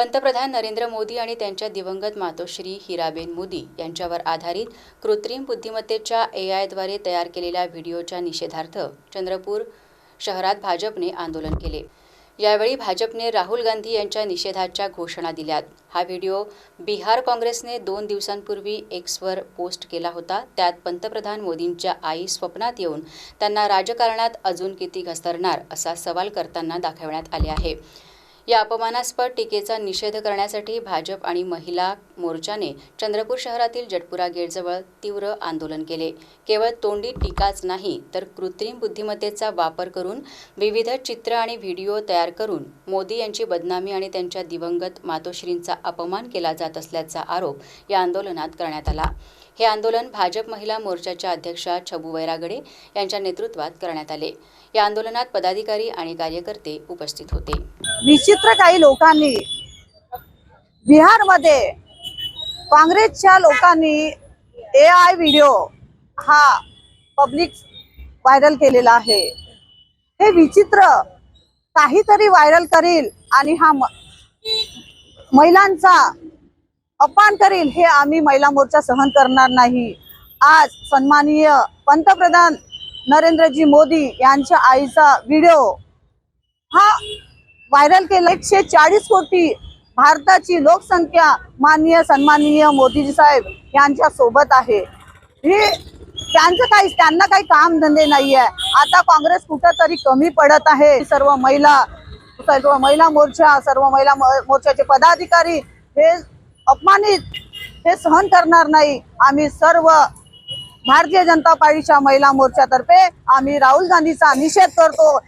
पंतप्रधान नरेंद्र मोदी आणि त्यांच्या दिवंगत मातोश्री हिराबेन मोदी यांच्यावर आधारित कृत्रिम बुद्धिमत्तेच्या ए आयद्वारे तयार केलेल्या व्हिडिओच्या निषेधार्थ चंद्रपूर शहरात भाजपने आंदोलन केले. यावेळी भाजपने राहुल गांधी यांच्या निषेधाच्या घोषणा दिल्यात. हा व्हिडिओ बिहार काँग्रेसने दोन दिवसांपूर्वी एक्सवर पोस्ट केला होता. त्यात पंतप्रधान मोदींच्या आई स्वप्नात येऊन त्यांना राजकारणात अजून किती घसरणार असा सवाल करताना दाखवण्यात आले आहे. या अपमानास्पद टीकेचा निषेध करण्यासाठी भाजप आणि महिला मोर्चाने चंद्रपूर शहरातील जटपुरा गेटजवळ तीव्र आंदोलन केले. केवळ तोंडी टीकाच नाही तर कृत्रिम बुद्धिमत्तेचा वापर करून विविध चित्र आणि व्हिडिओ तयार करून मोदी यांची बदनामी आणि त्यांच्या दिवंगत मातोश्रींचा अपमान केला जात असल्याचा आरोप या आंदोलनात करण्यात आला. हे आंदोलन भाजप महिला मोर्चाच्या अध्यक्षा छबू वैरागडे यांच्या नेतृत्वात करण्यात आले. या आंदोलनात पदाधिकारी आणि कार्यकर्ते उपस्थित होते. विचित्र काही लोकांनी बिहारमध्ये काँग्रेसच्या लोकांनी ए आय व्हिडिओ हा पब्लिक व्हायरल केलेला आहे. हे विचित्र काहीतरी व्हायरल करील आणि हा महिलांचा अपमान करील हे आम्ही महिला मोर्चा सहन करणार नाही. आज सन्माननीय पंतप्रधान नरेंद्रजी मोदी यांच्या आईचा व्हिडिओ हा व्हायरल केलं. एकशे चाळीस कोटी भारताची लोकसंख्या माननीय सन्माननीय मोदीजी साहेब यांच्या सोबत आहे. हे त्यांचं काही त्यांना काही काम धंदे नाहीये. आता काँग्रेस कुठंतरी कमी पडत आहे. सर्व महिला सर्व महिला मोर्चा सर्व महिला मोर्चाचे पदाधिकारी हे अपमानित हे सहन करणार नाही. आम्ही सर्व भारतीय जनता पार्टीच्या महिला मोर्चातर्फे आम्ही राहुल गांधीचा निषेध करतो.